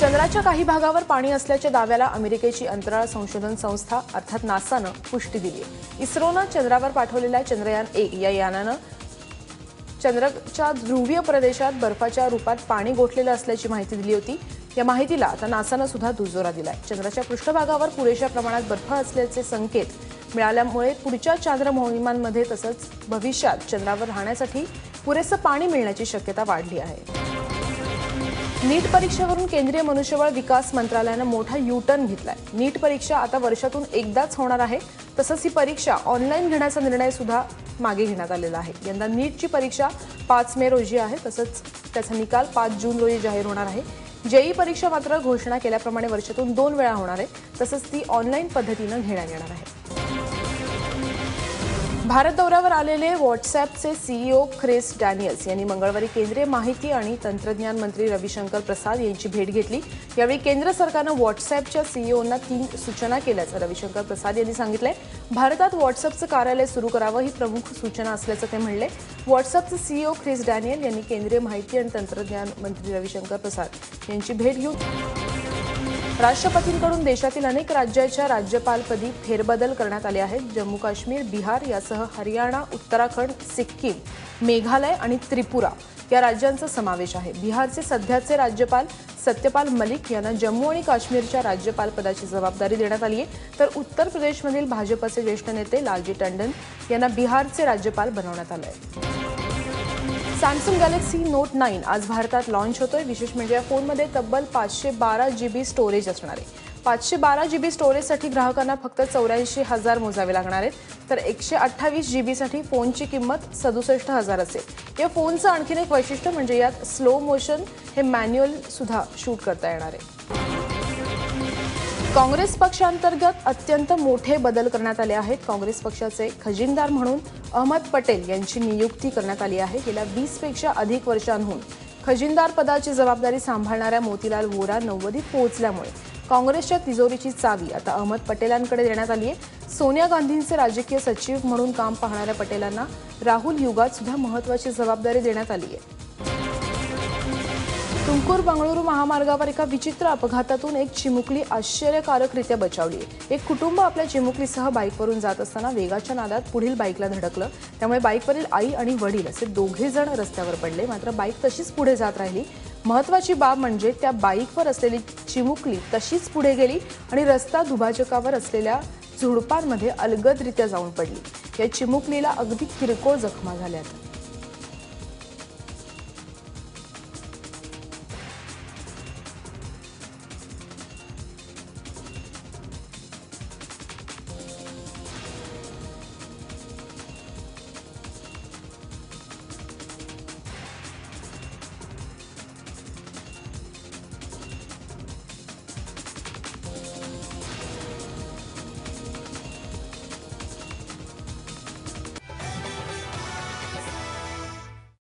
चंद्राच्या काही भागावर पाणी असल्याच्या दाव्याला अमेरिकेची अंतराळ संशोधन संस्था अर्थात नासानं पुष्टी दिली आहे इस्रोनं चंद्रावर पाठवलेल्या चंद्रयान एक या यानानं चंद्राच्या ध्रुवीय प्रदेशात बर्फाच्या रूपात पाणी गोठलेलं असल्याची माहिती दिली होती. या माहितीला आता नासानं सुद्धा दुजोरा दिलाय. चंद्राच्या पृष्ठभागावर पुरेशा प्रमाणात बर्फ असल्याचे संकेत मिळाल्यामुळे पुढच्या चांद्र मोहिमांमध्ये तसंच भविष्यात चंद्रावर राहण्यासाठी पुरेसं पाणी मिळण्याची शक्यता वाढली आहे. नीट परीक्षेवरून केंद्रीय मनुष्यबळ विकास मंत्रालयानं मोठा यू टर्न घेतलाय. नीट परीक्षा आता वर्षातून एकदाच होणार आहे. तसंच ही परीक्षा ऑनलाईन घेण्याचा निर्णय सुद्धा मागे घेण्यात आलेला आहे. यंदा नीटची परीक्षा पाच मे रोजी आहे. तसंच त्याचा निकाल पाच जून रोजी जाहीर होणार आहे. जेई परीक्षा मात्र घोषणा केल्याप्रमाणे वर्षातून दोन वेळा होणार आहे. तसंच ती ऑनलाईन पद्धतीनं घेण्यात येणार आहे. भारत दौऱ्यावर आलेले व्हॉट्सॲपचे सीईओ ख्रिस डॅनियल्स यांनी मंगळवारी केंद्रीय माहिती आणि तंत्रज्ञान मंत्री रविशंकर प्रसाद यांची भेट घेतली. यावेळी केंद्र सरकारनं व्हॉट्सॲपच्या सीईओंना तीन सूचना केल्याचं रविशंकर प्रसाद यांनी सांगितलंय. भारतात व्हॉट्सअपचं कार्यालय सुरू करावं ही प्रमुख सूचना असल्याचं ते म्हणले. व्हॉट्सअपचे सीईओ ख्रिस डॅनियल यांनी केंद्रीय माहिती आणि तंत्रज्ञान मंत्री रविशंकर प्रसाद यांची भेट घेऊन राष्ट्रपतींकडून देशातील अनेक राज्याच्या राज्यपालपदी फेरबदल करण्यात आले आहेत. जम्मू काश्मीर बिहार यासह हरियाणा उत्तराखंड सिक्कीम मेघालय आणि त्रिपुरा या राज्यांचा समावेश आहे. बिहारचे सध्याचे राज्यपाल सत्यपाल मलिक यांना जम्मू आणि काश्मीरच्या राज्यपालपदाची जबाबदारी देण्यात आली आहे. तर उत्तर प्रदेशमधील भाजपचे ज्येष्ठ नेते लालजी टंडन यांना बिहारचे राज्यपाल बनवण्यात आलं आहे. सॅमसंग गॅलेक्सी नोट नाईन आज भारतात लॉन्च होतोय. विशेष म्हणजे या फोनमध्ये तब्बल पाचशे बारा जी बी स्टोरेज असणार आहे. पाचशे बारा जी बी स्टोरेजसाठी ग्राहकांना फक्त चौऱ्याऐंशी हजार मोजावे लागणार आहेत. तर एकशे अठ्ठावीस जी बीसाठी फोनची किंमत सदुसष्ट हजार असेल. या फोनचं आणखीन एक वैशिष्ट्य म्हणजे यात स्लो मोशन हे मॅन्युअल सुद्धा शूट करता येणार आहे. काँग्रेस पक्षांतर्गत अत्यंत मोठे बदल करण्यात आले आहेत. काँग्रेस पक्षाचे खजिनदार म्हणून अहमद पटेल यांची नियुक्ती करण्यात आली आहे. गेल्या वीसपेक्षा अधिक वर्षांहून खजिनदार पदाची जबाबदारी सांभाळणाऱ्या मोतीलाल वोरा नव्वदीत पोहोचल्यामुळे काँग्रेसच्या तिजोरीची चावी आता अहमद पटेलांकडे देण्यात आली आहे. सोनिया गांधींचे राजकीय सचिव म्हणून काम पाहणाऱ्या पटेलांना राहुल युगात सुद्धा महत्वाची जबाबदारी देण्यात आली आहे. तुमकूर बंगळुरू महामार्गावर एका विचित्र अपघातातून एक चिमुकली आश्चर्यकारकरित्या बचावली. एक कुटुंब आपल्या चिमुकलीसह बाईकवरून जात असताना वेगाच्या नादात पुढील बाईकला धडकलं. त्यामुळे बाईकवरील आई आणि वडील असे दोघे जण रस्त्यावर पडले. मात्र बाईक तशीच पुढे जात राहिली. महत्वाची बाब म्हणजे त्या बाईकवर असलेली चिमुकली तशीच पुढे गेली आणि रस्ता दुभाजकावर असलेल्या झुडपांमध्ये अलगदरित्या जाऊन पडली. या चिमुकलीला अगदी किरकोळ जखमा झाल्यात.